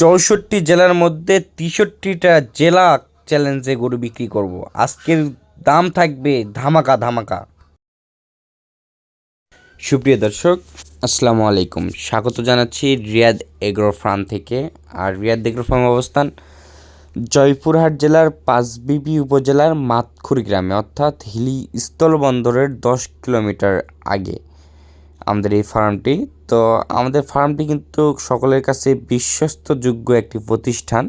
চৌষট্টি জেলার মধ্যে তেষট্টিটা জেলা চ্যালেঞ্জে গরু বিক্রি করব। আজকের দাম থাকবে ধামাকা ধামাকা। সুপ্রিয় দর্শক, আসসালামু আলাইকুম। স্বাগত জানাচ্ছি রিয়াদ এগ্রো ফার্ম থেকে। আর রিয়াদ এগ্রো ফার্ম অবস্থান জয়পুরহাট জেলার পাঁচবিবি উপজেলার মাতখুর গ্রামে, অর্থাৎ হিলি স্থলবন্দরের দশ কিলোমিটার আগে। আমাদের এই ফার্মটি। তো আমাদের ফার্মটি কিন্তু সকলের কাছে বিশ্বস্তযোগ্য একটি প্রতিষ্ঠান।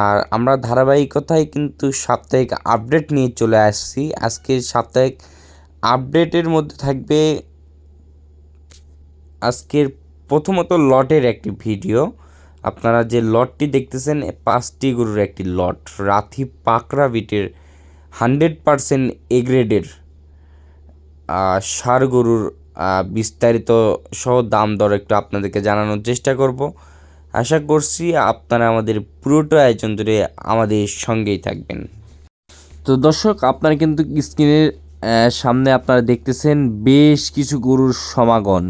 আর আমরা ধারাবাহিকতায় কিন্তু সাপ্তাহিক আপডেট নিয়ে চলে আসছি। আজকে সাপ্তাহিক আপডেটের মধ্যে থাকবে আজকের প্রথমত লটের একটি ভিডিও। আপনারা যে লটটি দেখতেছেন পাঁচটি গরুর একটি লট। রাথি পাকড়া বিটের হান্ড্রেড পারসেন্ট এগ্রেডের সার গরুর বিস্তারিত সহ দাম দর একটু আপনাদেরকে জানানোর চেষ্টা করব। আশা করছি আপনারা আমাদের পুরোটা আয়োজন ধরে আমাদের সঙ্গেই থাকবেন। তো দর্শক, আপনারা কিন্তু স্ক্রিনের সামনে আপনারা দেখতেছেন বেশ কিছু গরুর সমাগম।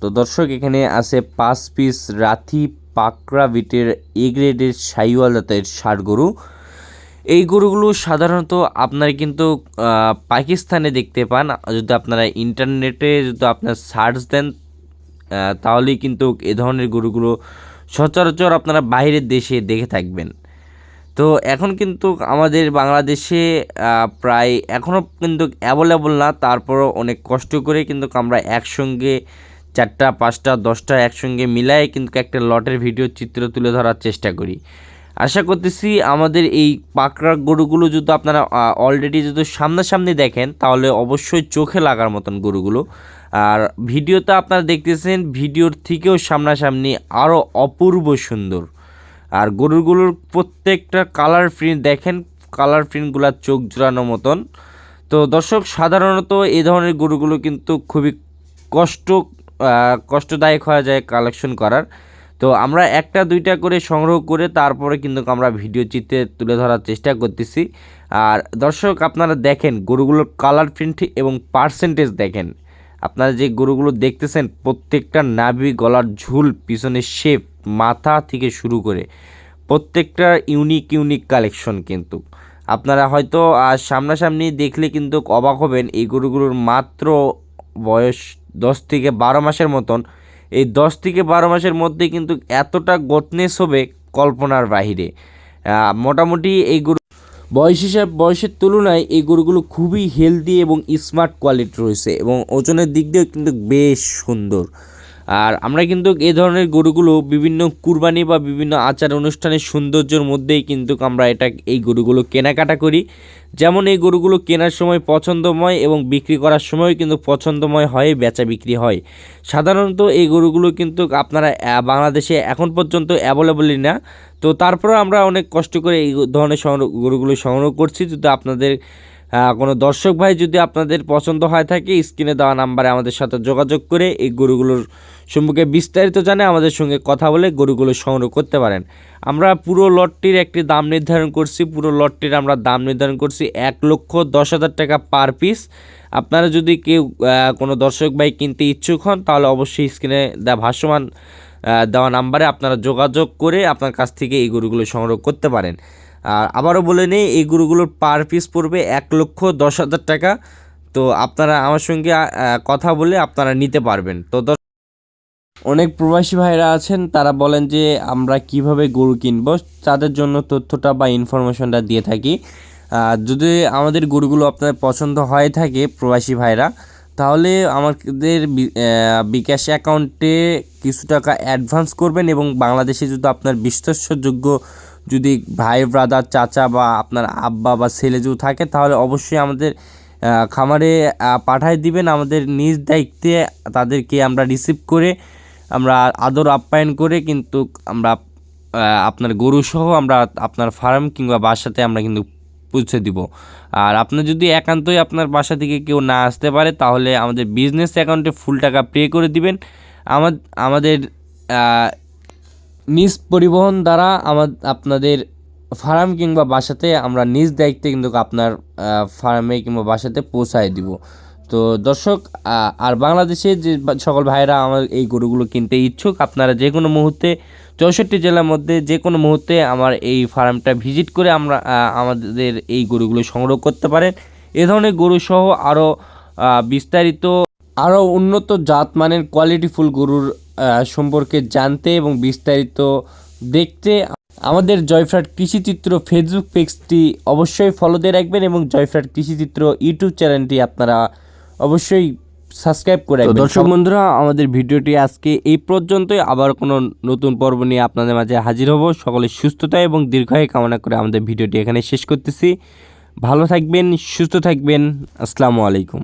তো দর্শক, এখানে আছে পাঁচ পিস রাথি পাকড়া বিটের এ গ্রেডের সাইওয়াল জাতের ষাট গরু। এই গরুগুলো সাধারণত আপনারা কিন্তু পাকিস্তানে দেখতে পান। যদি আপনারা ইন্টারনেটে যদি আপনার সার্চ দেন তাহলেই কিন্তু এ ধরনের গরুগুলো সচরাচর আপনারা বাইরের দেশে দেখে থাকবেন। তো এখন কিন্তু আমাদের বাংলাদেশে প্রায় এখনও কিন্তু অ্যাভেলেবল না। তারপরও অনেক কষ্ট করে কিন্তু আমরা একসঙ্গে চারটা, পাঁচটা, দশটা একসঙ্গে মিলায়ে কিন্তু একটা লটের ভিডিও চিত্র তুলে ধরার চেষ্টা করি। আশা করতেছি আমাদের এই পাকড়া গরুগুলো যদি আপনারা অলরেডি যদি সামনাসামনি দেখেন, তাহলে অবশ্যই চোখে লাগার মতন গরুগুলো। আর ভিডিওতে আপনারা দেখতেছেন, ভিডিওর থেকেও সামনাসামনি আরও অপূর্ব সুন্দর। আর গরুগুলোর প্রত্যেকটা কালার প্রিন্ট দেখেন কালার প্রিন্টগুলো চোখ জোড়ানো মতন। তো দর্শক, সাধারণত এই ধরনের গরুগুলো কিন্তু খুবই কষ্ট কষ্টদায়ক হয়ে যায় কালেকশন করার। তো আমরা একটা, দুইটা করে সংগ্রহ করে তারপরে কিন্তু আমরা ভিডিও চিত্রে তুলে ধরার চেষ্টা করতেছি। আর দর্শক, আপনারা দেখেন গরুগুলোর কালার প্রিন্ট এবং পার্সেন্টেজ দেখেন। আপনারা যে গরুগুলো দেখতেছেন, প্রত্যেকটা নাভি গলার ঝুল পিছনের শেপ মাথা থেকে শুরু করে প্রত্যেকটা ইউনিক ইউনিক কালেকশন কিন্তু। আপনারা হয়তো আর সামনাসামনি দেখলে কিন্তু অবাক হবেন, এই গরুগুলোর মাত্র বয়স দশ থেকে বারো মাসের মতন। এই দশ থেকে বারো মাসের মধ্যে কিন্তু এতটা গতনেস হবে কল্পনার বাহিরে। মোটামুটি এই গরু বয়স হিসাব বয়সের তুলনায় এই গরুগুলো খুবই হেলদি এবং স্মার্ট কোয়ালিটি রয়েছে এবং ওজনের দিক দিয়েও কিন্তু বেশ সুন্দর। আর আমরা কিন্তু এই ধরনের গরুগুলো বিভিন্ন কুরবানি বা বিভিন্ন আচার অনুষ্ঠানের সৌন্দর্যের মধ্যেই কিন্তু আমরা এটা, এই গরুগুলো কেনাকাটা করি। যেমন এই গরুগুলো কেনার সময় পছন্দময় এবং বিক্রি করার সময়ও কিন্তু পছন্দময় হয়, বেচা বিক্রি হয়। সাধারণত এই গরুগুলো কিন্তু আপনারা বাংলাদেশে এখন পর্যন্ত অ্যাভেলেবলই না। তো তারপরে আমরা অনেক কষ্ট করে এই ধরনের সংগ্রহ গরুগুলো সংগ্রহ করছি। যদি আপনাদের কোনো দর্শক ভাই যদি আপনাদের পছন্দ হয় থাকে, স্ক্রিনে দেওয়া নাম্বারে আমাদের সাথে যোগাযোগ করে এই গরুগুলোর সম্পর্কে বিস্তারিত জানে আমাদের সঙ্গে কথা বলে গরুগুলো সংগ্রহ করতে পারেন। আমরা পুরো লটটির একটি দাম নির্ধারণ করছি, পুরো লটটির আমরা দাম নির্ধারণ করছি এক লক্ষ দশ হাজার টাকা পার পিস। আপনারা যদি কেউ কোনো দর্শক ভাই কিনতে ইচ্ছুক হন, তাহলে অবশ্যই স্ক্রিনে দেওয়া ভাসমান দেওয়া নাম্বারে আপনারা যোগাযোগ করে আপনার কাছ থেকে এই গরুগুলো সংগ্রহ করতে পারেন। আর আবারও বলে নেই, এই গরুগুলোর পার পিস পড়বে এক লক্ষ দশ হাজার টাকা। তো আপনারা আমার সঙ্গে কথা বলে আপনারা নিতে পারবেন। তো অনেক প্রবাসী ভাইরা আছেন, তারা বলেন যে আমরা কীভাবে গরু কিনবো, তাদের জন্য তথ্যটা বা ইনফরমেশনটা দিয়ে থাকি। যদি আমাদের গরুগুলো আপনার পছন্দ হয়ে থাকে প্রবাসী ভাইরা, তাহলে আমাদের বিকাশ অ্যাকাউন্টে কিছু টাকা অ্যাডভান্স করবেন এবং বাংলাদেশে যদি আপনার বিশ্বাসযোগ্য যদি ভাই ব্রাদার চাচা বা আপনার আব্বা বা ছেলে যদি থাকে, তাহলে অবশ্যই আমাদের খামারে পাঠায় দিবেন। আমাদের নিজ দায়িত্বে তাদেরকে আমরা রিসিভ করে আমরা আদর আপ্যায়ন করে কিন্তু আমরা আপনার গরু সহ আমরা আপনার ফার্ম কিংবা বাসাতে আমরা কিন্তু পৌঁছে দিব। আর আপনার যদি একান্তই আপনার বাসা থেকে কেউ না আসতে পারে, তাহলে আমাদের বিজনেস অ্যাকাউন্টে ফুল টাকা পে করে দিবেন। আমা- আমাদের নিজ পরিবহন দ্বারা আমার আপনাদের ফার্ম কিংবা বাসাতে আমরা নিজ দায়িত্বে কিন্তু আপনার ফার্মে কিংবা বাসাতে পৌঁছায় দিব। তো দর্শক আর বাংলাদেশে যে সকল ভাইরা আমার এই গরুগুলো কিনতে ইচ্ছুক, আপনারা যে কোনো মুহূর্তে চৌষট্টি জেলার মধ্যে যে কোনো মুহূর্তে আমার এই ফার্মটা ভিজিট করে আমরা আমাদের এই গরুগুলো সংগ্রহ করতে পারেন। এ ধরনের গরু সহ আরও বিস্তারিত আরও উন্নত জাত জাতমানের কোয়ালিটিফুল গরুর সম্পর্কে জানতে এবং বিস্তারিত দেখতে আমাদের জয়ফ্রাট কৃষিচিত্র ফেসবুক পেজটি অবশ্যই ফলো দিয়ে রাখবেন এবং জয়ফ্রাট কৃষিচিত্র ইউটিউব চ্যানেলটি আপনারা অবশ্যই সাবস্ক্রাইব করে রাখবেন। দর্শক বন্ধুরা আমাদের ভিডিওটি আজকে এই পর্যন্তই। আবার কোনো নতুন পর্ব নিয়ে আপনাদের মাঝে হাজির হব। সকলের সুস্থতা এবং দীর্ঘায়ু কামনা করে আমাদের ভিডিওটি এখানে শেষ করতেছি। ভালো থাকবেন সুস্থ থাকবেন। আসসালামু আলাইকুম।